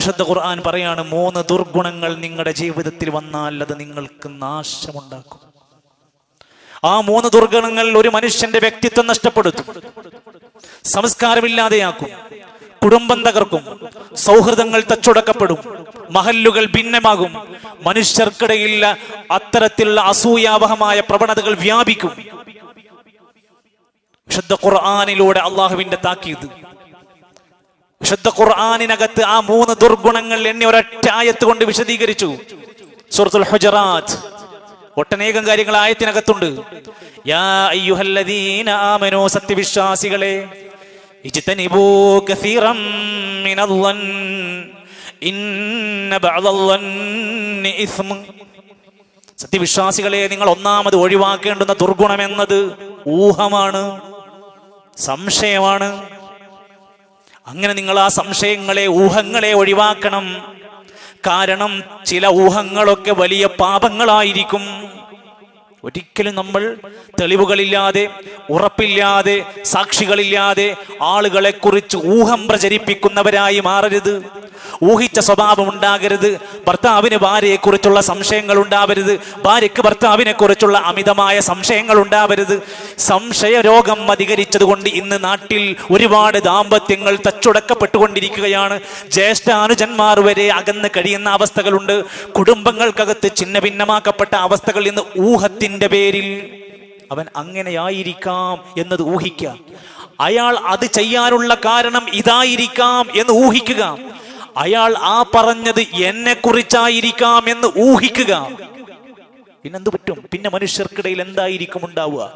വിശുദ്ധ ഖുർആൻ പറയാണ് മൂന്ന് ദുർഗുണങ്ങൾ നിങ്ങളുടെ ജീവിതത്തിൽ വന്നാൽ അത് നിങ്ങൾക്ക് നാശമുണ്ടാക്കും. ആ മൂന്ന് ദുർഗുണങ്ങൾ ഒരു മനുഷ്യന്റെ വ്യക്തിത്വം നഷ്ടപ്പെടുത്തും സംസ്കാരമില്ലാതെയാക്കും കുടുംബം തകർക്കും സൗഹൃദങ്ങൾ തച്ചുടക്കപ്പെടും മഹല്ലുകൾ ഭിന്നമാകും മനുഷ്യർക്കിടയിൽ അത്തരത്തിലുള്ള അസൂയാവഹമായ പ്രവണതകൾ വ്യാപിക്കും. വിശുദ്ധ ഖുർആാനിലൂടെ അള്ളാഹുവിന്റെ താക്കീത് വിശുദ്ധ ഖുർആാനിനകത്ത് ആ മൂന്ന് ദുർഗുണങ്ങൾ എന്നെ ഒരൊറ്റ ആയത്ത് കൊണ്ട് വിശദീകരിച്ചു. സൂറത്തുൽ ഹുജറാത്ത്. ഒട്ടനേകം കാര്യങ്ങൾ ആയത്തിനകത്തുണ്ട്. യാ അയ്യുഹല്ലദീന സത്യവിശ്വാസികളെ ഇന്ന ബഅദല്ലൻ സത്യവിശ്വാസികളെ നിങ്ങൾ ഒന്നാമത് ഒഴിവാക്കേണ്ടുന്ന ദുർഗുണം എന്നത് ഊഹമാണ് സംശയമാണ് അങ്ങനെ നിങ്ങൾ ആ സംശയങ്ങളെ ഊഹങ്ങളെ ഒഴിവാക്കണം. കാരണം ചില ഊഹങ്ങളൊക്കെ വലിയ പാപങ്ങളായിരിക്കും. ഒരിക്കലും നമ്മൾ തെളിവുകളില്ലാതെ ഉറപ്പില്ലാതെ സാക്ഷികളില്ലാതെ ആളുകളെ കുറിച്ച് ഊഹം പ്രചരിപ്പിക്കുന്നവരായി മാറരുത്. ഊഹിച്ച സ്വഭാവം ഉണ്ടാകരുത്. ഭർത്താവിന് ഭാര്യയെക്കുറിച്ചുള്ള സംശയങ്ങൾ ഉണ്ടാവരുത്. ഭാര്യയ്ക്ക് ഭർത്താവിനെ കുറിച്ചുള്ള അമിതമായ സംശയങ്ങൾ ഉണ്ടാവരുത്. സംശയ രോഗം അധികരിച്ചത് കൊണ്ട് ഇന്ന് നാട്ടിൽ ഒരുപാട് ദാമ്പത്യങ്ങൾ തച്ചുടക്കപ്പെട്ടുകൊണ്ടിരിക്കുകയാണ്. ജ്യേഷ്ഠാനുജന്മാർ വരെ അകന്ന് കഴിയുന്ന അവസ്ഥകളുണ്ട്. കുടുംബങ്ങൾക്കകത്ത് ചിന്ന ഭിന്നമാക്കപ്പെട്ട അവസ്ഥകൾ ഇന്ന് ഊഹത്തിന്റെ പേരിൽ അവൻ അങ്ങനെയായിരിക്കാം എന്നത് ഊഹിക്കുക. അയാൾ അത് ചെയ്യാനുള്ള കാരണം ഇതായിരിക്കാം എന്ന് ഊഹിക്കുക. അയാൾ ആ പറഞ്ഞത് എന്നെ കുറിച്ചായിരിക്കാം എന്ന് ഊഹിക്കുക. പിന്നെന്ത് പറ്റും? പിന്നെ മനുഷ്യർക്കിടയിൽ എന്തായിരിക്കും ഉണ്ടാവുക?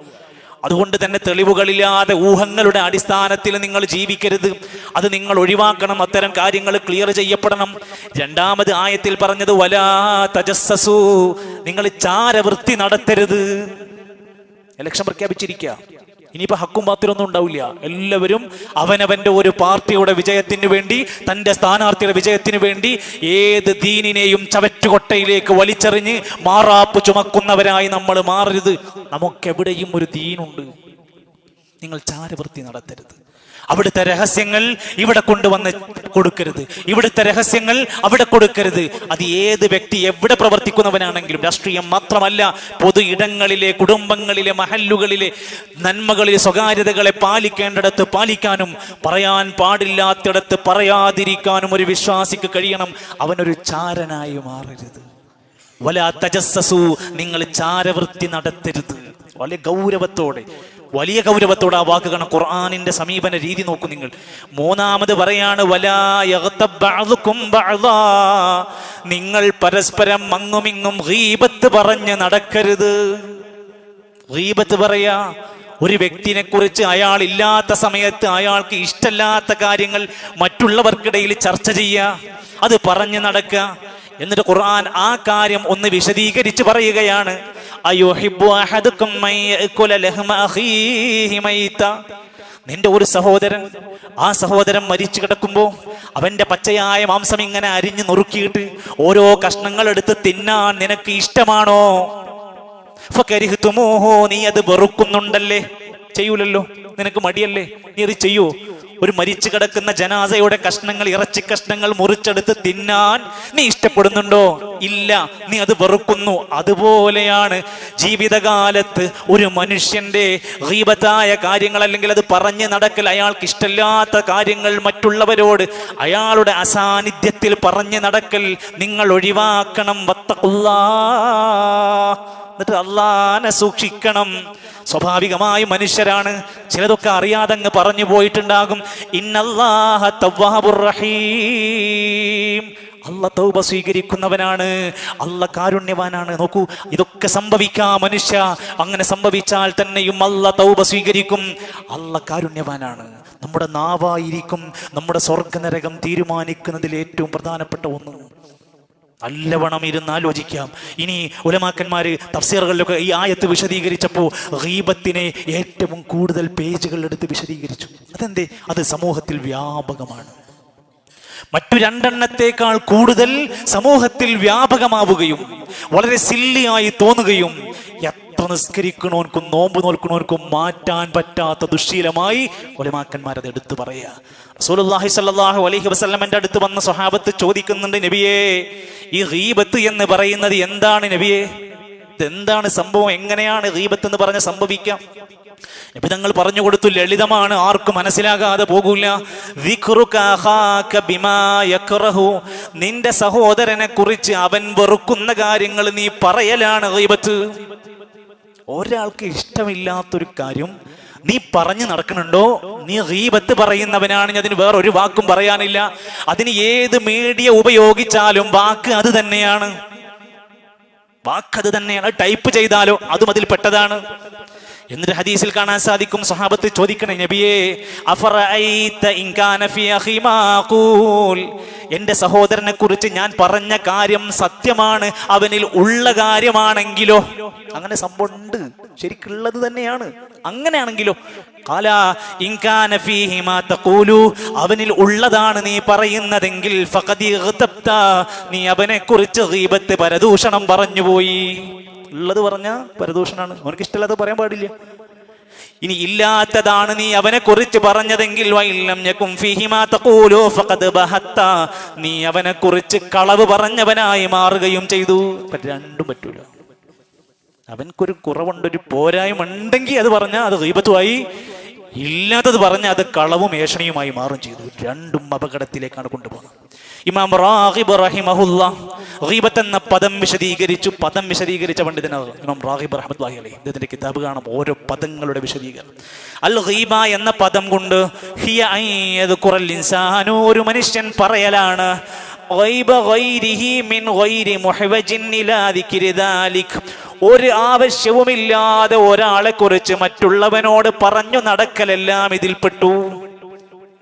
അതുകൊണ്ട് തന്നെ തെളിവുകളില്ലാതെ ഊഹങ്ങളുടെ അടിസ്ഥാനത്തിൽ നിങ്ങൾ ജീവിക്കരുത്. അത് നിങ്ങൾ ഒഴിവാക്കണം. അത്തരം കാര്യങ്ങൾ ക്ലിയർ ചെയ്യപ്പെടണം. രണ്ടാമത് ആയത്തിൽ പറഞ്ഞത് വലാ തജസ്സസു. നിങ്ങൾ ചാരവൃത്തി നടത്തരുത്. ഇലക്ഷൻ പ്രഖ്യാപിച്ചിരിക്കുക. ഇനിയിപ്പോ ഹക്കും പാത്തിലൊന്നും ഉണ്ടാവില്ല. എല്ലാവരും അവനവന്റെ ഒരു പാർട്ടിയുടെ വിജയത്തിന് വേണ്ടി തന്റെ സ്ഥാനാർത്ഥിയുടെ വിജയത്തിന് വേണ്ടി ഏത് ദീനിനെയും ചവറ്റുകൊട്ടയിലേക്ക് വലിച്ചെറിഞ്ഞ് മാറാപ്പ് ചുമക്കുന്നവരായി നമ്മൾ മാറരുത്. നമുക്കെവിടെയും ഒരു ദീനുണ്ട്. നിങ്ങൾ ചാരവൃത്തി നടത്തരുത്. അവിടുത്തെ രഹസ്യങ്ങൾ ഇവിടെ കൊണ്ടുവന്ന് കൊടുക്കരുത്. ഇവിടുത്തെ രഹസ്യങ്ങൾ അവിടെ കൊടുക്കരുത്. അത് ഏത് വ്യക്തി എവിടെ പ്രവർത്തിക്കുന്നവനാണെങ്കിലും രാഷ്ട്രീയം മാത്രമല്ല പൊതു ഇടങ്ങളിലെ കുടുംബങ്ങളിലെ മഹല്ലുകളിലെ നന്മകളിലെ സ്വകാര്യതകളെ പാലിക്കേണ്ടിടത്ത് പാലിക്കാനും പറയാൻ പാടില്ലാത്തിടത്ത് പറയാതിരിക്കാനും ഒരു വിശ്വാസിക്ക് കഴിയണം. അവനൊരു ചാരനായി മാറരുത്. വല തജസ്സസു നിങ്ങൾ ചാരവൃത്തി നടത്തരുത്. വളരെ ഗൗരവത്തോടെ വലിയ ഗൗരവത്തോടെ ആ വാക്കുകൾ ഖുർആാനിന്റെ സമീപന രീതി നോക്കൂ നിങ്ങൾ. മൂന്നാമത് പറയാണ്. നിങ്ങൾ പരസ്പരം അങ്ങുമിങ്ങും ഗീബത്ത് പറഞ്ഞ് നടക്കരുത്. ഗീബത്ത് പറയാ ഒരു വ്യക്തിനെ കുറിച്ച് അയാൾ ഇല്ലാത്ത സമയത്ത് അയാൾക്ക് ഇഷ്ടമല്ലാത്ത കാര്യങ്ങൾ മറ്റുള്ളവർക്കിടയിൽ ചർച്ച ചെയ്യുക അത് പറഞ്ഞു നടക്കുക. എന്നിട്ട് ഖുർആൻ ആ കാര്യം ഒന്ന് വിശദീകരിച്ച് പറയുകയാണ്. നിന്റെ ഒരു സഹോദരൻ ആ സഹോദരൻ മരിച്ചു കിടക്കുമ്പോൾ അവന്റെ പച്ചയായ മാംസം ഇങ്ങനെ അരിഞ്ഞു നുറുക്കിയിട്ട് ഓരോ കഷ്ണങ്ങൾ എടുത്ത് തിന്നാൻ നിനക്ക് ഇഷ്ടമാണോ? നീ അത് വെറുക്കുന്നുണ്ടല്ലേ? ചെയ്യൂലല്ലോ? നിനക്ക് മടിയല്ലേ? നീ അത് ചെയ്യൂ? ഒരു മരിച്ചു കിടക്കുന്ന ജനാസയുടെ കഷ്ണങ്ങൾ ഇറച്ചി കഷ്ണങ്ങൾ മുറിച്ചെടുത്ത് തിന്നാൻ നീ ഇഷ്ടപ്പെടുന്നുണ്ടോ? ഇല്ല നീ അത് വെറുക്കുന്നു. അതുപോലെയാണ് ജീവിതകാലത്ത് ഒരു മനുഷ്യന്റെ ഗീബത്തായ കാര്യങ്ങൾ അല്ലെങ്കിൽ അത് പറഞ്ഞു നടക്കൽ അയാൾക്ക് ഇഷ്ടമില്ലാത്ത കാര്യങ്ങൾ മറ്റുള്ളവരോട് അയാളുടെ അസാന്നിധ്യത്തിൽ പറഞ്ഞു നടക്കൽ നിങ്ങൾ ഒഴിവാക്കണം. വത്തഖുല്ലാ. എന്നിട്ട് അള്ളാനെ സൂക്ഷിക്കണം. സ്വാഭാവികമായി മനുഷ്യരാണ്. ചിലതൊക്കെ അറിയാതെ അങ്ങ് പറഞ്ഞു പോയിട്ടുണ്ടാകും. ഇന്നല്ലാഹ റഹീം. തൗബ സ്വീകരിക്കുന്നവനാണ്. അല്ല കാരുണ്യവാനാണ്. നോക്കൂ ഇതൊക്കെ സംഭവിക്കാം മനുഷ്യ. അങ്ങനെ സംഭവിച്ചാൽ തന്നെയും അല്ല തൗബ സ്വീകരിക്കും. അല്ല കാരുണ്യവാനാണ്. നമ്മുടെ നാവായിരിക്കും നമ്മുടെ സ്വർഗനരകം തീരുമാനിക്കുന്നതിൽ ഏറ്റവും പ്രധാനപ്പെട്ട ഒന്ന്. നല്ലവണ്ണം ഇരുന്ന് ആലോചിക്കാം. ഇനി ഉലമാക്കന്മാർ തഫ്സീറുകളിലൊക്കെ ഈ ആയത്ത് വിശദീകരിച്ചപ്പോൾ ഗീബത്തിനെ ഏറ്റവും കൂടുതൽ പേജുകൾ എടുത്ത് വിശദീകരിച്ചു. അതെന്തേ? അത് സമൂഹത്തിൽ വ്യാപകമാണ്. മറ്റു രണ്ടെണ്ണത്തേക്കാൾ കൂടുതൽ സമൂഹത്തിൽ വ്യാപകമാവുകയും വളരെ സില്ലിയായി തോന്നുകയും നിസ്കരിക്കണോൻക്കും നോമ്പ് നോൽക്കണോൻക്കും മാറ്റാൻ പറ്റാത്ത ദുശീലമായി ഒലമാക്കന്മാർ അത് എടുത്തു പറയുക. റസൂലുള്ളാഹി സ്വല്ലല്ലാഹു അലൈഹി വസല്ലമന്റെ അടുത്ത് വന്ന സ്വഹാബത്ത് ചോദിക്കുന്നുണ്ട് നബിയേ ഈ ഗീബത്ത് എന്ന് പറയുന്നത് എന്താണ് നബിയേ? ഇതെന്താണ് സംഭവം? എങ്ങനെയാണ് ഗീബത്ത് എന്ന് പറഞ്ഞ സംഭവിക്കാം? നബി തങ്ങൾ പറഞ്ഞു കൊടുത്തു ലളിതമാണ് ആർക്കും മനസ്സിലാകാതെ പോകൂല. നിന്റെ സഹോദരനെ കുറിച്ച് അവൻ വെറുക്കുന്ന കാര്യങ്ങൾ നീ പറയലാണ് ഗീബത്ത്. ഒരാൾക്ക് ഇഷ്ടമില്ലാത്തൊരു കാര്യം നീ പറഞ്ഞു നടക്കുന്നുണ്ടോ? നീ റീബത്ത് പറയുന്നവനാണ് അതിന് വേറൊരു വാക്കും പറയാനില്ല. അതിന് ഏത് മീഡിയ ഉപയോഗിച്ചാലും വാക്ക് അത് തന്നെയാണ്. വാക്ക് അത് തന്നെയാണ്. ടൈപ്പ് ചെയ്താലോ അതും അതിൽ പെട്ടതാണ്. എന്നിട്ട് ഹദീസിൽ കാണാൻ സാധിക്കും. സഹാബത്ത് ചോദിക്കണേ നബിയേ എന്റെ സഹോദരനെ കുറിച്ച് ഞാൻ പറഞ്ഞ കാര്യം സത്യമാണ്. അവനിൽ ഉള്ള കാര്യമാണെങ്കിലോ? അങ്ങനെ സംഭവം ഉണ്ട് ശരിക്കുള്ളത് തന്നെയാണ്. അങ്ങനെയാണെങ്കിലോ? കാല അവനിൽ ഉള്ളതാണ് നീ പറയുന്നതെങ്കിൽ നീ അവനെ കുറിച്ച് പരദൂഷണം പറഞ്ഞുപോയി ഉള്ളത് പറഞ്ഞ പരദൂഷണാണ് അവനക്ക് ഇഷ്ടമില്ലാത്ത പറയാൻ പാടില്ല. ഇനി ഇല്ലാത്തതാണ് നീ അവനെ കുറിച്ച് പറഞ്ഞതെങ്കിൽ നീ അവനെ കുറിച്ച് കളവ് പറഞ്ഞവനായി മാറുകയും ചെയ്തു. രണ്ടും പറ്റൂല. അവൻക്കൊരു കുറവുണ്ട് ഒരു പോരായ്മ ഉണ്ടെങ്കിൽ അത് പറഞ്ഞാൽ അത് ഗീബത്തുമായി ഇല്ലാത്തത് പറഞ്ഞാൽ അത് കളവും ഏഷണിയുമായി മാറും ചെയ്തു. രണ്ടും അപകടത്തിലേക്കാണ് കൊണ്ടുപോകുന്നത്. ഇമാം റാഹിബ് റഹിമഹുല്ല റീബത്ത് എന്ന പദം വിശദീകരിച്ചു. പദം വിശദീകരിച്ച പണ്ഡിതനാണ് ഇമാം റാഹിബ് അഹമ്മദ് വാഹി അലി ഇദ്ദേഹത്തിന്റെ കിതാബ് കാണാം ഓരോ പദങ്ങളുടെ വിശദീകരണം. അൽ റീബ എന്ന പദം കൊണ്ട് ഹിയ കുറൽ ഇൻസാനു ഒരു മനുഷ്യൻ പറയലാണ് ഒരു ആവശ്യവുമില്ലാതെ ഒരാളെ കുറിച്ച് മറ്റുള്ളവനോട് പറഞ്ഞു നടക്കലെല്ലാം ഇതിൽപ്പെട്ടു.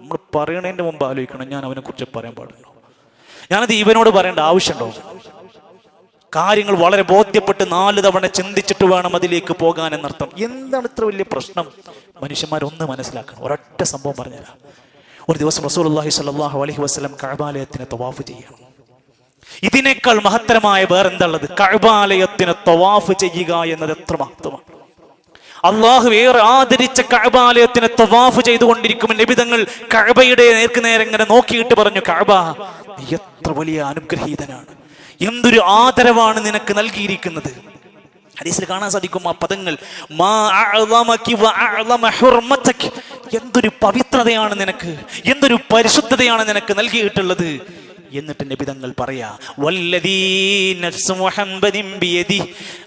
നമ്മൾ പറയണതിന്റെ മുമ്പ് ആലോചിക്കണം. ഞാൻ അവനെക്കുറിച്ച് പറയാൻ പാടുള്ളൂ ഞാനത് ഇവനോട് പറയേണ്ട ആവശ്യമുണ്ടോ? കാര്യങ്ങൾ വളരെ ബോധ്യപ്പെട്ട് നാല് തവണ ചിന്തിച്ചിട്ട് വേണം അതിലേക്ക് പോകാൻ എന്നർത്ഥം. എന്താണ് ഇത്ര വലിയ പ്രശ്നം? മനുഷ്യന്മാരൊന്ന് മനസ്സിലാക്കണം ഒരൊറ്റ സംഭവം പറഞ്ഞുതരാം. ഒരു ദിവസം റസൂൽ അള്ളാഹി സ്വല്ലല്ലാഹു അലഹി വസ്ലം കഅബാലയത്തിനെ തവാഫ് ചെയ്യണം ഇതിനേക്കാൾ മഹത്തരമായ വേറെന്താ ഉള്ളത്? കഴബാലയത്തിന് തവാഫ് ചെയ്യുക എന്നത് എത്ര മഹത്വമാണ്. അള്ളാഹു ഏറെ ആദരിച്ച കഴബാലയത്തിന് തവാഫ് ചെയ്തുകൊണ്ടിരിക്കുമ്പോൾ നിബിതങ്ങൾ കഅബയുടെ നേർക്ക് നേരെ ഇങ്ങനെ നോക്കിയിട്ട് പറഞ്ഞു കഅബ നീ എത്ര വലിയ അനുഗ്രഹീതനാണ്. എന്തൊരു ആദരവാണ് നിനക്ക് നൽകിയിരിക്കുന്നത്. ഹരീസിൽ കാണാൻ സാധിക്കും ആ പദങ്ങൾ. എന്തൊരു പവിത്രതയാണ് നിനക്ക് എന്തൊരു പരിശുദ്ധതയാണ് നിനക്ക് നൽകിയിട്ടുള്ളത്. എന്നിട്ട് നബിതങ്ങൾ പറയാ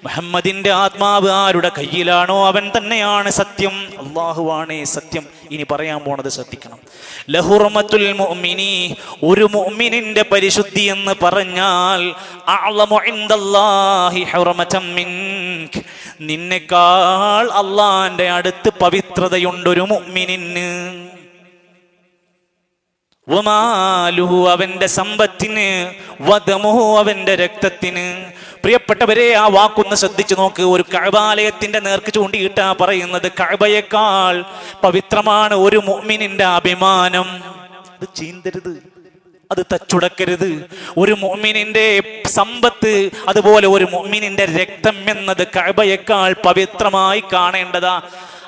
മുഹമ്മദിന്റെ ആത്മാവ് ആരുടെ കയ്യിലാണോ അവൻ തന്നെയാണ് സത്യം. അള്ളാഹുവാണേ സത്യം. ഇനി പറയാൻ പോണത് ശ്രദ്ധിക്കണം. ലഹുറമത്തുൽ മുഅ്മിനി ഒരു മുഅ്മിനിന്റെ പരിശുദ്ധി എന്ന് പറഞ്ഞാൽ അഅ്ലമു ഇൻദല്ലാഹി ഹുറമതൻ മിൻക്. നിന്നെക്കാൾ അള്ളാന്റെ അടുത്ത് പവിത്രതയുണ്ട് ഒരു മുഅ്മിനിന്. വമാലുഹു അവന്റെ സമ്പത്തിന് വധമോ അവന്റെ രക്തത്തിന്. പ്രിയപ്പെട്ടവരെ ആ വാക്കൊന്ന് ശ്രദ്ധിച്ചു നോക്ക്. ഒരു കഴബാലയത്തിന്റെ നേർക്ക് ചൂണ്ടിയിട്ടാ പറയുന്നത് കഴബയേക്കാൾ പവിത്രമാണ് ഒരു മുഅ്മിനിന്റെ അഭിമാനം. അത് ചീന്തരുത്. അത് തച്ചുടക്കരുത്. ഒരു മുഅ്മിനിന്റെ സമ്പത്ത് അതുപോലെ ഒരു മുഅ്മിനിന്റെ രക്തം എന്നത് കഴബയേക്കാൾ പവിത്രമായി കാണേണ്ടതാ.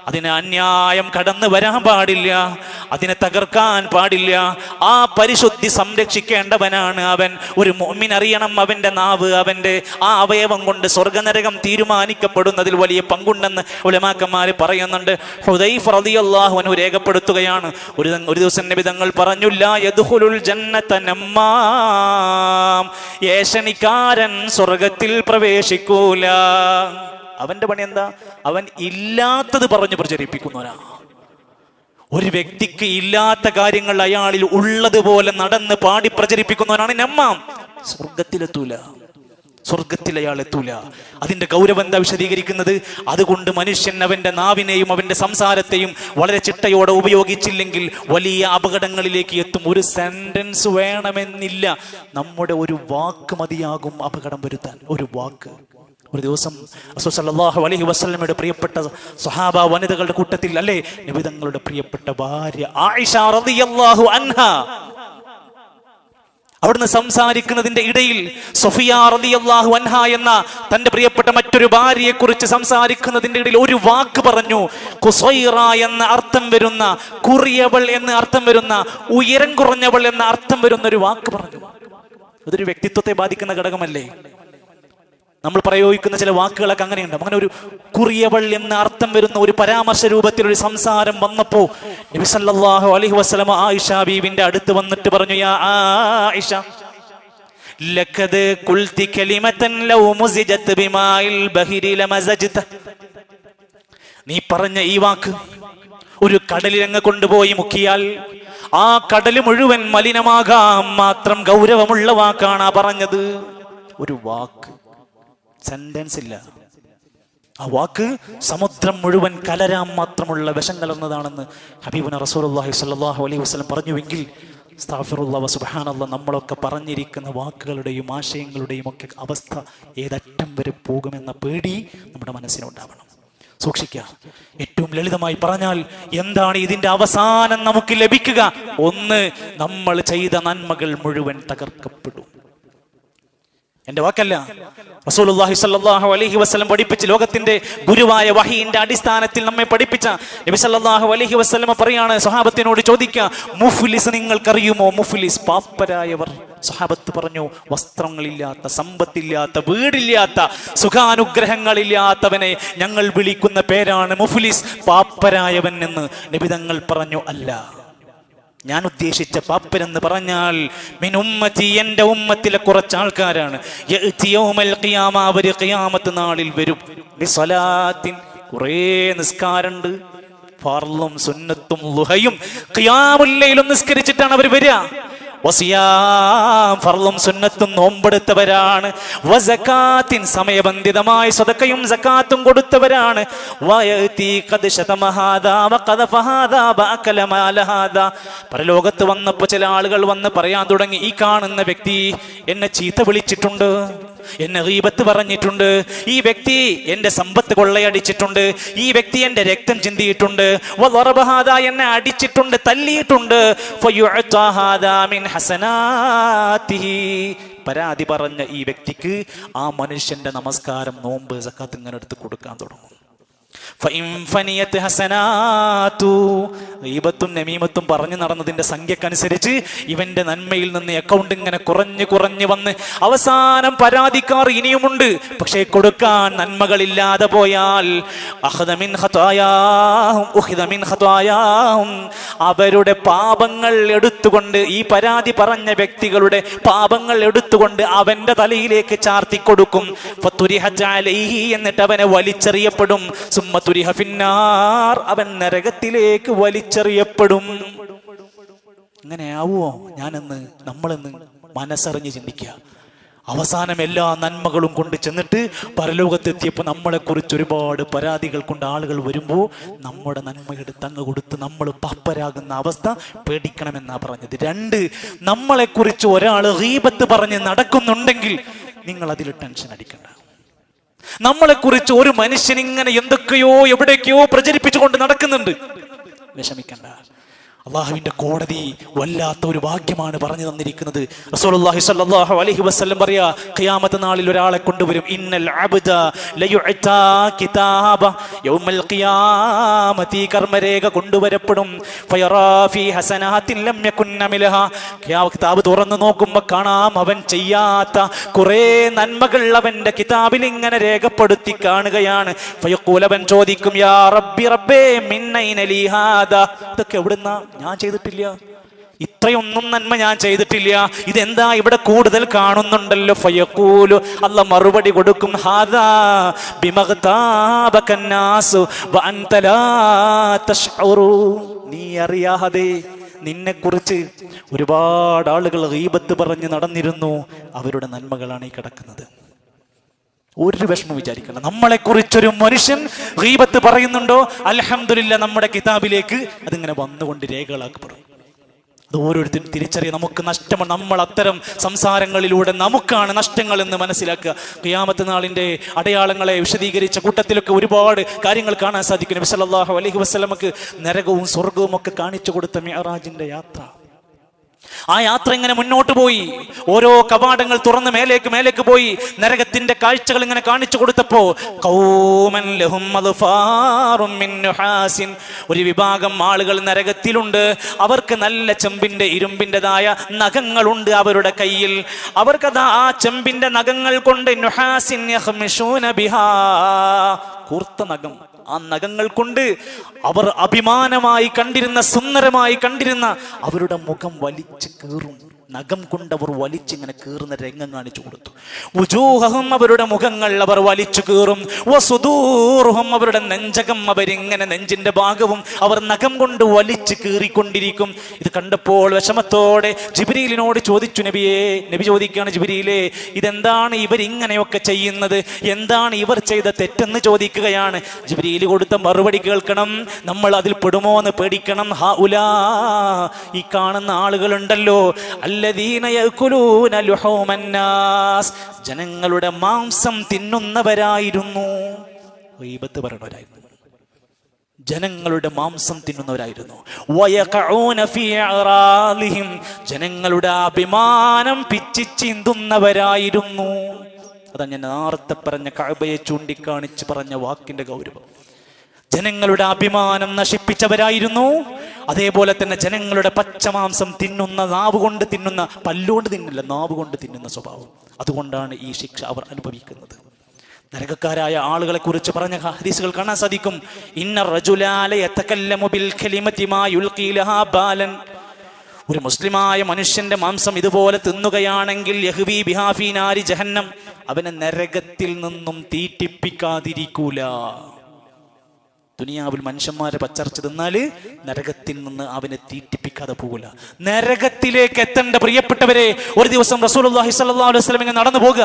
അതിന് അന്യായം കടന്നു വരാൻ പാടില്ല. അതിനെ തകർക്കാൻ പാടില്ല. ആ പരിശുദ്ധി സംരക്ഷിക്കേണ്ടവനാണ് അവൻ. ഒരു മോമിൻ അറിയണം അവന്റെ നാവ് അവന്റെ ആ അവയവം കൊണ്ട് സ്വർഗനരകം തീരുമാനിക്കപ്പെടുന്നതിൽ വലിയ പങ്കുണ്ടെന്ന് ഉലമാക്കന്മാർ പറയുന്നുണ്ട്. ഹുദൈഫ് റളിയല്ലാഹു അൻഹു രേഖപ്പെടുത്തുകയാണ്. ഒരു ഒരു ദിവസം നബി തങ്ങൾ പറഞ്ഞില്ല യദ്ഖുലുൽ ജന്നത നമ്മാം. ഏഷണിക്കാരൻ സ്വർഗത്തിൽ പ്രവേശിക്കൂല. അവന്റെ പണി എന്താ? അവൻ ഇല്ലാത്തത് പറഞ്ഞു പ്രചരിപ്പിക്കുന്നവനാ. ഒരു വ്യക്തിക്ക് ഇല്ലാത്ത കാര്യങ്ങൾ അയാളിൽ ഉള്ളതുപോലെ നടന്ന് പാടി പ്രചരിപ്പിക്കുന്നവനാണ് നമ്മ. സ്വർഗത്തിലെത്തൂല സ്വർഗത്തിൽ അയാൾ എത്തൂല. അതിന്റെ ഗൗരവം എന്താ വിശദീകരിക്കുന്നത്? അതുകൊണ്ട് മനുഷ്യൻ അവന്റെ നാവിനെയും അവന്റെ സംസാരത്തെയും വളരെ ചിട്ടയോടെ ഉപയോഗിച്ചില്ലെങ്കിൽ വലിയ അപകടങ്ങളിലേക്ക് എത്തും. ഒരു സെന്റൻസ് വേണമെന്നില്ല. നമ്മുടെ ഒരു വാക്ക് മതിയാകും അപകടം വരുത്താൻ. ഒരു വാക്ക്. ഒരു ദിവസം റസൂൽ സല്ലല്ലാഹു അലൈഹി വസല്ലമയുടെ പ്രിയപ്പെട്ട സ്വഹാബ വനിതകളുടെ കൂട്ടത്തിൽ അല്ലേ? നിബിതങ്ങളുടെ പ്രിയപ്പെട്ട ഭാര്യ ആയിഷ റളിയല്ലാഹു അൻഹ. അവിടുന്ന് സംസാരിക്കുന്നതിന്റെ ഇടയിൽ സൊഫിയ റളിയല്ലാഹു അൻഹ എന്ന തന്റെ പ്രിയപ്പെട്ട മറ്റൊരു ഭാര്യയെ കുറിച്ച് സംസാരിക്കുന്നതിന്റെ ഇടയിൽ ഒരു വാക്ക് പറഞ്ഞു. കുസൈറ എന്ന അർത്ഥം വരുന്ന കുറിയവൾ എന്ന് അർത്ഥം വരുന്ന ഉയരം കുറഞ്ഞവൾ എന്ന അർത്ഥം വരുന്ന ഒരു വാക്ക് പറഞ്ഞു. അതൊരു വ്യക്തിത്വത്തെ ബാധിക്കുന്ന ഘടകമല്ലേ? നമ്മൾ പ്രയോഗിക്കുന്ന ചില വാക്കുകളൊക്കെ അങ്ങനെയുണ്ട്. അങ്ങനെ ഒരു കുറിയവൾ എന്ന അർത്ഥം വരുന്ന ഒരു പരാമർശ രൂപത്തിൽ ഒരു സംസാരം വന്നപ്പോ നബി സല്ലല്ലാഹു അലൈഹി വസല്ലമ ആയിഷ ബീവിന്റെ അടുത്ത് വന്നിട്ട് പറഞ്ഞു യാ ആയിഷ കലിമതൻ ലൗ നീ പറഞ്ഞ ഈ വാക്ക് ഒരു കടലിലങ്ങ് കൊണ്ടുപോയി മുക്കിയാൽ ആ കടൽ മുഴുവൻ മലിനമാകാം. മാത്രം ഗൗരവമുള്ള വാക്കാണ് പറഞ്ഞത്. ഒരു വാക്ക്. സെന്റൻസ് ഇല്ല. ആ വാക്ക് സമുദ്രം മുഴുവൻ കലരാൻ മാത്രമുള്ള വിഷം കലർന്നതാണെന്ന് ഹബീബുന റസൂർഹി സ്വല്ലല്ലാഹു അലൈഹി വസ്ലം പറഞ്ഞുവെങ്കിൽ സുബ്ഹാനല്ല നമ്മളൊക്കെ പറഞ്ഞിരിക്കുന്ന വാക്കുകളുടെയും ആശയങ്ങളുടെയും ഒക്കെ അവസ്ഥ ഏതറ്റം വരെ പോകുമെന്ന പേടി നമ്മുടെ മനസ്സിനുണ്ടാവണം. സൂക്ഷിക്കുക. ഏറ്റവും ലളിതമായി പറഞ്ഞാൽ എന്താണ് ഇതിന്റെ അവസാനം നമുക്ക് ലഭിക്കുക? ഒന്ന് നമ്മൾ ചെയ്ത നന്മകൾ മുഴുവൻ തകർക്കപ്പെടും. എന്റെ വാക്കല്ല. റസൂലുള്ളാഹി സ്വല്ലല്ലാഹു അലൈഹി വസല്ലം പഠിപ്പിച്ച ലോകത്തിന്റെ ഗുരുവായ വഹീന്റെ അടിസ്ഥാനത്തിൽ നമ്മെ പഠിപ്പിച്ച നബി സല്ലല്ലാഹു അലൈഹി വസല്ലം പറയാണ് സ്വഹാബത്തിനോട് ചോദിക്കുക മുഫ്ലിസ് നിങ്ങൾക്കറിയുമോ? മുഫ്ലിസ് പാപ്പരായവർ സ്വഹാബത്ത് പറഞ്ഞു വസ്ത്രങ്ങളില്ലാത്ത സമ്പത്തില്ലാത്ത വീടില്ലാത്ത സുഖാനുഗ്രഹങ്ങളില്ലാത്തവനെ ഞങ്ങൾ വിളിക്കുന്ന പേരാണ് മുഫ്ലിസ് പാപ്പരായവൻ എന്ന്. നബി തങ്ങൾ പറഞ്ഞു അല്ല. ഞാൻ ഉദ്ദേശിച്ച പാപ്പൻ എന്ന് പറഞ്ഞാൽ മിൻ ഉമ്മത്തി എന്റെ ഉമ്മത്തിലെ കുറച്ച് ആൾക്കാരാണ് അവർ ഖിയാമത്ത് നാളിൽ വരും. കുറേ നിസ്കാരണ്ട്. ഫർളും സുന്നത്തും ലുഹയും. ഖിയാമുൽ ലൈലും നിസ്കരിച്ചിട്ടാണ് അവർ വരിക ഫർളും സുന്നത്തും നോമ്പെടുത്തവരാണ്. വസകാത്തിൻ സമയബന്ധിതമായി സ്വതക്കയും സക്കാത്തും കൊടുത്തവരാണ്. പരലോകത്ത് വന്നപ്പോ ചില ആളുകൾ വന്ന് പറയാൻ തുടങ്ങി ഈ കാണുന്ന വ്യക്തി എന്നെ ചീത്ത വിളിച്ചിട്ടുണ്ട് എന്നെ ദീപത്ത് പറഞ്ഞിട്ടുണ്ട് ഈ വ്യക്തി എന്റെ സമ്പത്ത് കൊള്ളയടിച്ചിട്ടുണ്ട് ഈ വ്യക്തി എന്റെ രക്തം ചിന്തിയിട്ടുണ്ട് എന്നെ അടിച്ചിട്ടുണ്ട് തല്ലിയിട്ടുണ്ട് ഹസനാത്തിഹി. പരാതി പറഞ്ഞ ഈ വ്യക്തിക്ക് ആ മനുഷ്യന്റെ നമസ്കാരം നോമ്പ് സക്കാത്ത് ഇങ്ങനെ എടുത്ത് കൊടുക്കാൻ തുടങ്ങും ഗീബത്തും നമീമത്തും പറഞ്ഞു നടന്നതിന്റെ സംഖ്യക്കനുസരിച്ച് ഇവന്റെ നന്മയിൽ നിന്ന് അക്കൗണ്ട് ഇങ്ങനെ കുറഞ്ഞു കുറഞ്ഞു വന്ന് അവസാനം പരാതിക്കാർ ഇനിയുമുണ്ട്. പക്ഷേ കൊടുക്കാൻ നന്മകളില്ലാതെ പോയാൽ. അവരുടെ പാപങ്ങൾ എടുത്തുകൊണ്ട് ഈ പരാതി പറഞ്ഞ വ്യക്തികളുടെ പാപങ്ങൾ എടുത്തുകൊണ്ട് അവന്റെ തലയിലേക്ക് ചാർത്തി കൊടുക്കും. എന്നിട്ട് അവനെ വലിച്ചെറിയപ്പെടും. ഫിന്നാർ അവൻ നരകത്തിലേക്ക് വലിച്ചെറിയപ്പെടും. ഇങ്ങനെ ആവുമോ ഞാനെന്ന് നമ്മളെന്ന് മനസ്സറിഞ്ഞ് ചിന്തിക്കുക. അവസാനം എല്ലാ നന്മകളും കൊണ്ട് ചെന്നിട്ട് പരലോകത്തെത്തിയപ്പോൾ നമ്മളെക്കുറിച്ച് ഒരുപാട് പരാതികൾ കൊണ്ട് ആളുകൾ വരുമ്പോൾ നമ്മുടെ നന്മയുടെ തങ്ങ് കൊടുത്ത് നമ്മൾ പപ്പരാകുന്ന അവസ്ഥ പേടിക്കണമെന്നാ പറഞ്ഞത്. രണ്ട് നമ്മളെക്കുറിച്ച് ഒരാൾ റീബത്ത് പറഞ്ഞ് നടക്കുന്നുണ്ടെങ്കിൽ നിങ്ങൾ അതിൽ ടെൻഷൻ അടിക്കണ്ട. നമ്മളെക്കുറിച്ച് ഒരു മനുഷ്യൻ ഇങ്ങനെ എന്തൊക്കെയോ എവിടേക്കോ പ്രചരിപ്പിച്ചുകൊണ്ട് നടക്കുന്നുണ്ട്. വിഷമിക്കണ്ട. അള്ളാഹുവിന്റെ കോടതി വല്ലാത്ത ഒരു ഭാഗ്യമാണ് പറഞ്ഞു തന്നിരിക്കുന്നത്. റസൂലുള്ളാഹി സ്വല്ലല്ലാഹു അലൈഹി വസല്ലം പറയാ ഖിയാമത്ത് നാളിൽ ഒരാളെ കൊണ്ടുവരും. ഇന്നൽ അബ്ദ ലയുഅതാ കിതാബ. യൗമൽ ഖിയാമത്തി കർമ്മരേഖ കൊണ്ടുവരപ്പെടും. ഫയറാ ഫീ ഹസനാത്തിൻ ലം യകുൻ മിലഹ കിതാബ് തുറന്നു നോക്കുമ്പോൾ കാണാം അവൻ ചെയ്യാത്ത കുറേ നന്മകൾ അവന്റെ കിതാബിൽ ഇങ്ങനെ രേഖപ്പെടുത്തി കാണുകയാണ്. ഫയഖൂൽ ചോദിക്കും യാ റബ്ബി റബ്ബേ മിന്നൈന ലീ ഹാദാ? ഇതൊക്കെ എവിടുന്നാ? ഞാൻ ചെയ്തിട്ടില്ല. ഇത്രയൊന്നും നന്മ ഞാൻ ചെയ്തിട്ടില്ല. ഇതെന്താ ഇവിടെ കൂടുതൽ കാണുന്നുണ്ടല്ലോ? ഫയക്കൂലു അല്ല മറുപടി കൊടുക്കും. ഹാദാ ബിമഗ്താബകന്നാസു വഅൻത ലാ തശ്ഉറു. നീ അറിയാതെ നിന്നെ കുറിച്ച് ഒരുപാട് ആളുകൾ ഗീബത്ത് പറഞ്ഞ് നടന്നിരുന്നു. അവരുടെ നന്മകളാണ് ഈ കിടക്കുന്നത്. ഒരു വിഷമം വിചാരിക്കണം നമ്മളെ കുറിച്ചൊരു മനുഷ്യൻ ഗീബത്ത് പറയുന്നുണ്ടോ? അലഹമില്ല നമ്മുടെ കിതാബിലേക്ക് അതിങ്ങനെ വന്നുകൊണ്ട് രേഖകളാക്കപ്പെടും. അത് ഓരോരുത്തരും തിരിച്ചറിയ. നമുക്ക് നഷ്ടമാണ് നമ്മൾ അത്തരം സംസാരങ്ങളിലൂടെ നമുക്കാണ് നഷ്ടങ്ങൾ എന്ന് മനസ്സിലാക്കുക. ഖിയാമത്ത് നാളിന്റെ അടയാളങ്ങളെ വിശദീകരിച്ച കൂട്ടത്തിലൊക്കെ ഒരുപാട് കാര്യങ്ങൾ കാണാൻ സാധിക്കും നബി സല്ലല്ലാഹു അലൈഹി വസല്ലമക്ക് നരകവും സ്വർഗവും ഒക്കെ കാണിച്ചു കൊടുത്ത മെഹറാജിന്റെ യാത്ര. ആ യാത്ര ഇങ്ങനെ മുന്നോട്ട് പോയി. ഓരോ കവാടങ്ങൾ തുറന്ന് മേലേക്ക് മേലേക്ക് പോയി. നരകത്തിന്റെ കാഴ്ചകൾ ഇങ്ങനെ കാണിച്ചു കൊടുത്തപ്പോ. ഒരു വിഭാഗം ആളുകൾ നരകത്തിലുണ്ട്. അവർക്ക് നല്ല ചെമ്പിന്റെ ഇരുമ്പിന്റെതായ നഖങ്ങളുണ്ട് അവരുടെ കയ്യിൽ. അവർക്കത് ആ ചെമ്പിന്റെ നഖങ്ങൾ കൊണ്ട്. കൂർത്ത നഖം. ആ നഖങ്ങൾ കൊണ്ട് അവർ അഭിമാനമായി കണ്ടിരുന്ന സുന്ദരമായി കണ്ടിരുന്ന അവരുടെ മുഖം വലിച്ചു കീറും. നഖം കൊണ്ടവർ വലിച്ച് വലിച്ചിങ്ങനെ കീറുന്ന രംഗം കാണിച്ചു കൊടുത്തു. ഉജൂഹം അവരുടെ മുഖങ്ങൾ അവർ വലിച്ചു കീറും. വസുദൂർഹം അവരുടെ നെഞ്ചകം അവരിങ്ങനെ നെഞ്ചിന്റെ ഭാഗവും അവർ നഖം കൊണ്ട് വലിച്ചു കീറിക്കൊണ്ടിരിക്കും. ഇത് കണ്ടപ്പോൾ വിഷമത്തോടെ ജിബിരിയിലിനോട് ചോദിച്ചു നബിയെ നബി ചോദിക്കുകയാണ് ജിബിരിയിലെ ഇതെന്താണ് ഇവരിങ്ങനെയൊക്കെ ചെയ്യുന്നത്? എന്താണ് ഇവർ ചെയ്ത തെറ്റെന്ന് ചോദിക്കുകയാണ്. ജിബിരിയിൽ കൊടുത്ത മറുപടി കേൾക്കണം. നമ്മൾ അതിൽ പെടുമോ എന്ന് പേടിക്കണം. ഹാ ഉലാ ഈ കാണുന്ന ആളുകളുണ്ടല്ലോ. ലുഹൂമന്നാസ് ജനങ്ങളുടെ മാംസം തിന്നുന്നവരായിരുന്നു. ഗീബത്ത് പറയണവരായിരുന്നു. ജനങ്ങളുടെ മാംസം തിന്നുന്നവരായിരുന്നു. ജനങ്ങളുടെ അഭിമാനം പിച്ചി ചിന്തുന്നവരായിരുന്നു. അതാ ഞാൻ നേരത്തെ പറഞ്ഞ കഅബയെ ചൂണ്ടിക്കാണിച്ച് പറഞ്ഞ വാക്കിന്റെ ഗൗരവം. ജനങ്ങളുടെ അഭിമാനം നശിപ്പിച്ചവരായിരുന്നു. അതേപോലെ തന്നെ ജനങ്ങളുടെ പച്ചമാംസം തിന്നുന്ന നാവ് കൊണ്ട് തിന്നുന്ന പല്ലുകൊണ്ട് തിന്നില്ല നാവ് കൊണ്ട് തിന്നുന്ന സ്വഭാവം. അതുകൊണ്ടാണ് ഈ ശിക്ഷ അവർ അനുഭവിക്കുന്നത്. നരകക്കാരായ ആളുകളെ കുറിച്ച് പറഞ്ഞ ഹദീസുകൾ കാണാൻ സാധിക്കും. ഇന്ന ബാലൻ. ഒരു മുസ്ലിമായ മനുഷ്യന്റെ മാംസം ഇതുപോലെ തിന്നുകയാണെങ്കിൽ യഹ്വി ബിഹാഫി നാരി ജഹന്നം. അവനെ നരകത്തിൽ നിന്നും തീറ്റിപ്പിക്കാതിരിക്കൂല. ദുനിയാവിൽ മനുഷ്യന്മാരെ പച്ചറച്ച് തിന്നാൽ നരകത്തിൽ നിന്ന് അവനെ തീറ്റിപ്പിക്കാതെ പോകില്ല നരകത്തിലേക്ക് എത്തേണ്ട പ്രിയപ്പെട്ടവരെ ഒരു ദിവസം റസൂലുള്ളാഹി സ്വല്ലല്ലാഹു അലൈഹി ഇങ്ങനെ നടന്നു പോകുക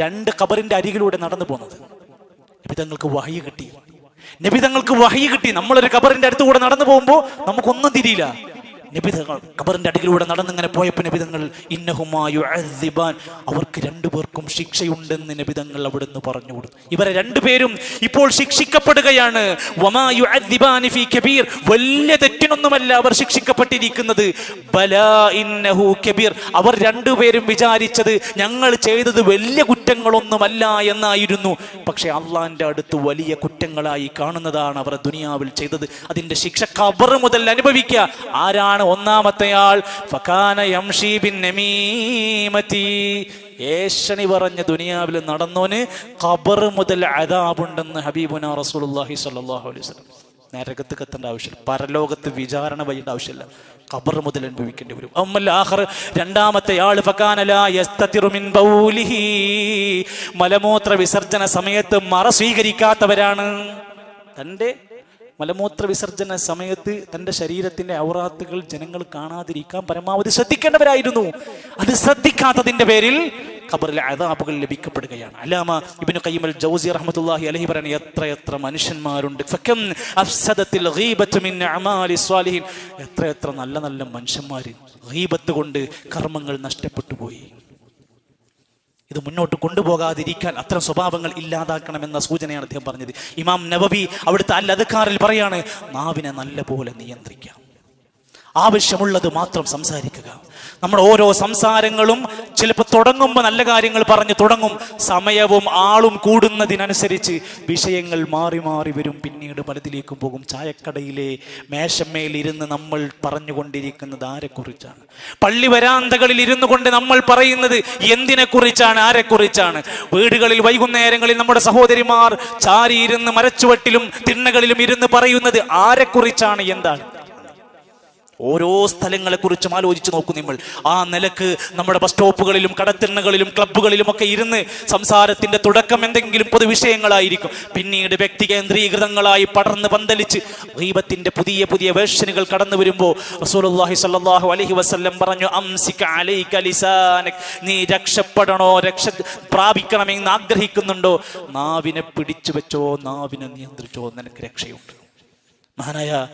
രണ്ട് കബറിന്റെ അരികിലൂടെ നടന്നു പോകുന്നത് നബിതങ്ങൾക്ക് വഹി കിട്ടി. നബിതങ്ങൾക്ക് വഹി കിട്ടി. നമ്മളൊരു കബറിന്റെ അടുത്തുകൂടെ നടന്നു പോകുമ്പോൾ നമുക്കൊന്നും തിരിയില്ല. നിബിതങ്ങൾ ഖബറിന്റെ അടിയിലൂടെ നടന്നിങ്ങനെ പോയപ്പോൾ നിബിതങ്ങൾ ഇന്നഹുമായു അസിബാൻ അവർക്ക് രണ്ടുപേർക്കും ശിക്ഷയുണ്ടെന്ന് നിബിതങ്ങൾ അവിടുന്ന് പറഞ്ഞു കൊടുത്തു. ഇവരെ രണ്ടുപേരും ഇപ്പോൾ ശിക്ഷിക്കപ്പെടുകയാണ്. വമായു ഫീ കബീർ വലിയ തെറ്റിനൊന്നുമല്ല അവർ ശിക്ഷിക്കപ്പെട്ടിരിക്കുന്നത്. ബലാ ഇന്നഹു കബീർ അവർ രണ്ടുപേരും വിചാരിച്ചത് ഞങ്ങൾ ചെയ്തത് വലിയ കുറ്റങ്ങളൊന്നുമല്ല എന്നായിരുന്നു. പക്ഷെ അള്ളാന്റെ അടുത്ത് വലിയ കുറ്റങ്ങളായി കാണുന്നതാണ് അവർ ദുനിയാവിൽ ചെയ്തത്. അതിന്റെ ശിക്ഷ കബർ മുതൽ അനുഭവിക്കുക. ആരാണ് ഒന്നാമത്തെയാൾ ഫകാന യംഷി ബിൻ നമീമതി ഏഷണി പറഞ്ഞ ദുനിയാവിൽ നടന്നോന് ഖബർ മുതൽ അതാബുണ്ടെന്ന് ഹബീബുന റസൂലുള്ളാഹി സ്വല്ലല്ലാഹു അലൈഹി വസല്ലം. നരകത്ത് കത്തേണ്ട ആവശ്യമില്ല. പരലോകത്ത് വിചാരണ വയ്യേണ്ട ആവശ്യമില്ല. ഖബർ മുതൽ അനുഭവിക്കേണ്ടി വരും. അമ്മൽ ആഹർ രണ്ടാമത്തെ ആൾ മലമൂത്ര വിസർജന സമയത്ത് മറ സ്വീകരിക്കാത്തവരാണ്. തന്റെ മലമൂത്ര വിസർജന സമയത്ത് തന്റെ ശരീരത്തിന്റെ ഔറാത്തുകൾ ജനങ്ങൾ കാണാതിരിക്കാൻ പരമാവധി ശ്രദ്ധിക്കേണ്ടവരായിരുന്നു. അത് ശ്രദ്ധിക്കാത്തതിന്റെ പേരിൽ ഖബറിലെ അതാബുകൾ ലഭിക്കപ്പെടുകയാണ്. അല്ലാമ ഇബ്നു കയ്യമൽ ജൗസി റഹ്മത്തുള്ളാഹി അലൈഹി പറയുന്ന എത്ര എത്ര മനുഷ്യന്മാരുണ്ട്. എത്ര എത്ര നല്ല നല്ല മനുഷ്യന്മാർ കൊണ്ട് കർമ്മങ്ങൾ നഷ്ടപ്പെട്ടു പോയി. ഇത് മുന്നോട്ട് കൊണ്ടുപോകാതിരിക്കാൻ അത്തരം സ്വഭാവങ്ങൾ ഇല്ലാതാക്കണമെന്ന സൂചനയാണ് അദ്ദേഹം പറഞ്ഞത്. ഇമാം നവബി അവിടുത്തെ അൽ അധക്കാറിൽ പറയാണ് നാവിനെ നല്ലപോലെ നിയന്ത്രിക്കാം. ആവശ്യമുള്ളത് മാത്രം സംസാരിക്കുക. നമ്മൾ ഓരോ സംസാരങ്ങളും ചിലപ്പോൾ തുടങ്ങുമ്പോൾ നല്ല കാര്യങ്ങൾ പറഞ്ഞു തുടങ്ങും. സമയവും ആളും കൂടുന്നതിനനുസരിച്ച് വിഷയങ്ങൾ മാറി മാറി വരും. പിന്നീട് പലതിലേക്കും പോകും. ചായക്കടയിലെ മേശമ്മയിലിരുന്ന് നമ്മൾ പറഞ്ഞുകൊണ്ടിരിക്കുന്നത് ആരെക്കുറിച്ചാണ്? പള്ളി വരാന്തകളിൽ ഇരുന്നു കൊണ്ട് നമ്മൾ പറയുന്നത് എന്തിനെക്കുറിച്ചാണ് ആരെക്കുറിച്ചാണ്? വീടുകളിൽ വൈകുന്നേരങ്ങളിൽ നമ്മുടെ സഹോദരിമാർ ചാരിയിരുന്ന് മരച്ചുവട്ടിലും തിണ്ണകളിലും ഇരുന്ന് പറയുന്നത് ആരെക്കുറിച്ചാണ് എന്താണ്? ഓരോ സ്ഥലങ്ങളെക്കുറിച്ചും ആലോചിച്ച് നോക്കും നിങ്ങൾ. ആ നിലയ്ക്ക് നമ്മുടെ ബസ് സ്റ്റോപ്പുകളിലും കടത്തിണ്ണകളിലും ക്ലബ്ബുകളിലും ഒക്കെ ഇരുന്ന് സംസാരത്തിന്റെ തുടക്കം എന്തെങ്കിലും പൊതുവിഷയങ്ങളായിരിക്കും. പിന്നീട് വ്യക്തി കേന്ദ്രീകൃതങ്ങളായി പടർന്ന് പന്തലിച്ച് ഗീബത്തിന്റെ പുതിയ പുതിയ വേർഷനുകൾ കടന്നു വരുമ്പോൾ റസൂലുള്ളാഹി സ്വല്ലല്ലാഹു അലൈഹി വസല്ലം പറഞ്ഞു അലൈക ലിസാനക്. നീ രക്ഷപ്പെടണോ? രക്ഷ പ്രാപിക്കണമെന്ന് ആഗ്രഹിക്കുന്നുണ്ടോ? നാവിനെ പിടിച്ചു വെച്ചോ നാവിനെ നിയന്ത്രിച്ചോ? നിനക്ക് രക്ഷയുണ്ട്. മഹാനായ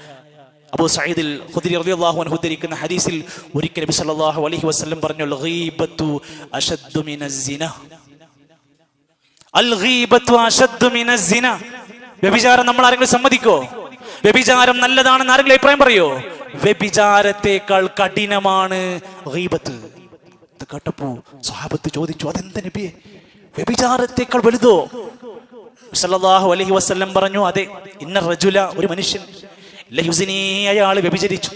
അബൂ സയ്യിദിൽ ഖുദരി റളിയല്ലാഹു അൻഹു ഉദ്ധരിക്കുന്ന ഹദീസിൽ ഒരിക്കൽ നബി സല്ലല്ലാഹു അലൈഹി വസല്ലം പറഞ്ഞു ഗീബത്തു അശദ്ദു മിനസ് സിന. അൽ ഗീബത്തു അശദ്ദു മിനസ് സിന. വ്യഭിചാരം നമ്മൾ ആരെങ്കിലും സമ്മതിക്കോ? വ്യഭിചാരം നല്ലതാണെന്ന് ആരെങ്കിലും അഭിപ്രായം പറയോ? വ്യഭിചാരത്തേക്കാൾ കഠിനമാണ് ഗീബത്ത് ഇത് കേട്ടപ്പോ സ്വഹാബത്ത് ചോദിച്ചു അതെന്താ നബിയെ? വ്യഭിചാരത്തേക്കാൾ വലുതോ? സല്ലല്ലാഹു അലൈഹി വസല്ലം പറഞ്ഞു അതെ ഇന്ന റജുല ഒരു മനുഷ്യൻ അയാൾ വ്യഭിചരിച്ചു.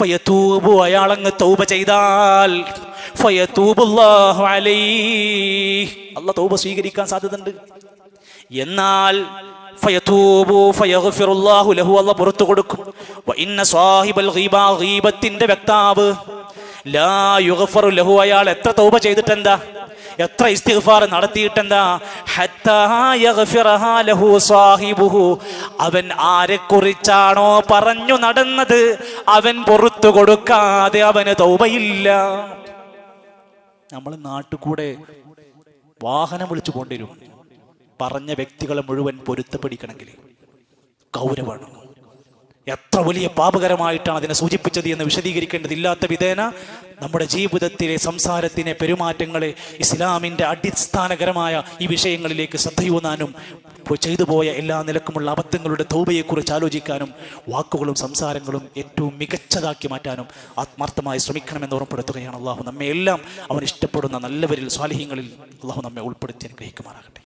ഫയതൂബു അയാൾ തൗബ ചെയ്താൽ അല്ലാഹ് തൗബ സ്വീകരിക്കാൻ സാധ്യതയുണ്ട്. എന്നാൽ പുറത്തു കൊടുക്കും. വ ഇന്ന സാഹിബൽ ഗീബ ഗീബത്തിന്റെ വക്താവ് ലാ യുഗ്ഫറു ലഹു അയാൾ എത്ര തൗബ ചെയ്തിട്ടെന്താ? എത്ര ഇസ്തിഗ്ഫാർ നടത്തിയിട്ടെന്താ? അവൻ ആരെ കുറിച്ചാണോ പറഞ്ഞു നടന്നത്? അവൻ പുറത്തു കൊടുക്കാതെ അവന് തൗബയില്ല. നമ്മൾ നാട്ടുകൂടെ വാഹനം വിളിച്ചു പോണ്ടിരും പറഞ്ഞ വ്യക്തികളെ മുഴുവൻ പൊരുത്തപ്പെടിക്കണമെങ്കിൽ ഗൗരവമാണ് എത്ര വലിയ പാപകരമായിട്ടാണ് അതിനെ സൂചിപ്പിച്ചത് എന്ന് വിശദീകരിക്കേണ്ടതില്ലാത്ത വിധേന നമ്മുടെ ജീവിതത്തിലെ സംസാരത്തിനെ പെരുമാറ്റങ്ങളെ ഇസ്ലാമിന്റെ അടിസ്ഥാനകരമായ ഈ വിഷയങ്ങളിലേക്ക് ശ്രദ്ധയൂന്നാനും ചെയ്തു പോയ എല്ലാ നിലക്കുമുള്ള അബദ്ധങ്ങളുടെ തൗബയെക്കുറിച്ച് ആലോചിക്കാനും വാക്കുകളും സംസാരങ്ങളും ഏറ്റവും മികച്ചതാക്കി മാറ്റാനും ആത്മാർത്ഥമായി ശ്രമിക്കണമെന്ന് ഓർമ്മപ്പെടുത്തുകയാണ് അള്ളാഹു നമ്മെ എല്ലാം അവൻ ഇഷ്ടപ്പെടുന്ന നല്ലവരിൽ സ്വാലിഹ്യങ്ങളിൽ അള്ളാഹു നമ്മെ ഉൾപ്പെടുത്തി അനുഗ്രഹിക്കുമാറാകട്ടെ.